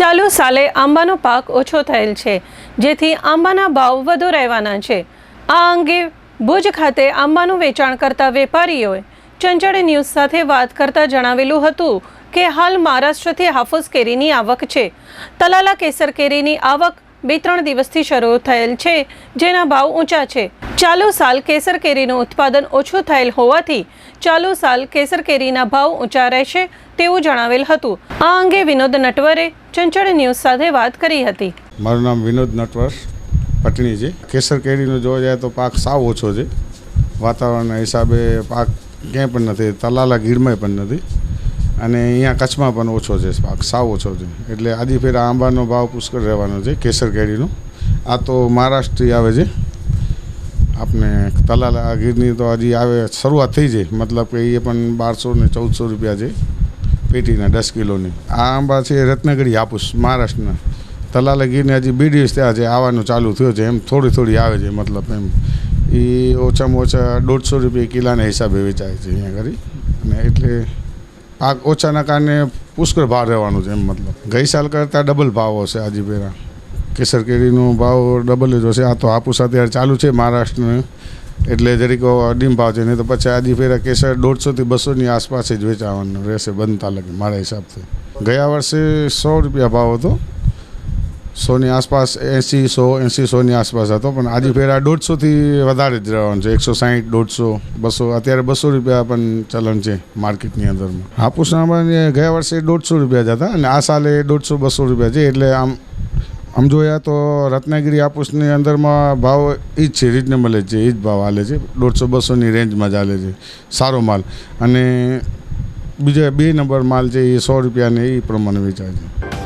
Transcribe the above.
ચાલુ સાલે આંબાનો પાક ઓછો થયેલ છે, જેથી આંબાના ભાવ વધુ રહેવાના છે. આ અંગે ભુજ ખાતે આંબાનું વેચાણ કરતા વેપારીઓએ ચંચળ ન્યૂઝ સાથે વાત કરતા જણાવેલું હતું કે હાલ મહારાષ્ટ્રથી હાફૂસ કેરીની આવક છે. તલાલા કેસર કેરીની આવક બે ત્રણ દિવસથી શરૂ થયેલ છે, જેના ભાવ ઊંચા છે. ચાલુ સાલ કેસર કેરીનું ઉત્પાદન ઓછું થયેલ હોવાથી ચાલુ સાલ કેસર કેરીના ભાવ ઊંચા રહેશે તેવું જણાવેલ હતું. આ અંગે વિનોદ નટવરે ચંચળ ન્યૂઝ સાથે વાત કરી હતી. મારું નામ વિનોદ નટવર પટણી છે. કેસર કેરીનો જોવા જાય તો પાક સાવ ઓછો છે. વાતાવરણના હિસાબે પાક ક્યાંય પણ નથી, તલાલા ગીરમાં પણ નથી અને અહીંયા કચ્છમાં પણ ઓછો છે પાક, સાવ ઓછો છે. એટલે આદિફેરા ફેર આંબાનો ભાવ પુષ્કળ રહેવાનો છે કેસર કેરીનો. આ તો મહારાષ્ટ્રથી આવે છે. આપણે તલાલા ગીરની તો હજી આવે, શરૂઆત થઈ જાય. મતલબ કે એ પણ બારસો ને ચૌદસો રૂપિયા છે પેટીના, દસ કિલોની. આ આંબા છે રત્નગરી હાપુસ, મહારાષ્ટ્રના. તલાલા ગીરને હજી બે દિવસ ત્યાં છે, આવવાનું ચાલુ થયું છે. એમ થોડી થોડી આવે છે, મતલબ એમ. એ ઓછામાં ઓછા દોઢસો રૂપિયા કિલાના હિસાબે વેચાય છે અહીંયા ઘડી અને એટલે પાક ઓછાના કારણે પુષ્કળ ભાવ રહેવાનું છે એમ મતલબ. ગઈ સાલ કરતાં ડબલ ભાવ હશે હજી પેરા કેસર કેરીનો ભાવ ડબલ જ હશે. આ તો હાપુસ અત્યારે ચાલુ છે મહારાષ્ટ્રને. એટલે જરીક અડીમ ભાવ છે. નહીં તો પછી આજી ફેરા કેસર દોઢસોથી બસોની આસપાસ જ વેચાવાનું રહેશે બનતા લગે મારા હિસાબથી ગયા વર્ષે સો રૂપિયા ભાવ હતો. સોની આસપાસ એંસી, સો, એંસી સોની આસપાસ હતો. પણ આજે ફેરા દોઢસોથી વધારે જ રહેવાનું છે. એકસો સાહીઠ દોઢસો, બસો. અત્યારે બસો રૂપિયા પણ ચલણ છે માર્કેટની અંદરમાં. હાપુસ ગયા વર્ષે દોઢસો રૂપિયા જ હતા. અને આ સાલે દોઢસો, બસો રૂપિયા છે. એટલે આમ આમ જોયા તો રત્નાગીરી હાપુસની અંદરમાં ભાવ એ જ છે રિઝનેબલ જ છે એ જ ભાવ હાલે છે. દોઢસો, બસોની રેન્જમાં જ હાલે છે. સારો માલ. અને બીજા બે નંબર માલ છે, એ સો રૂપિયાને એ પ્રમાણે વેચાય છે.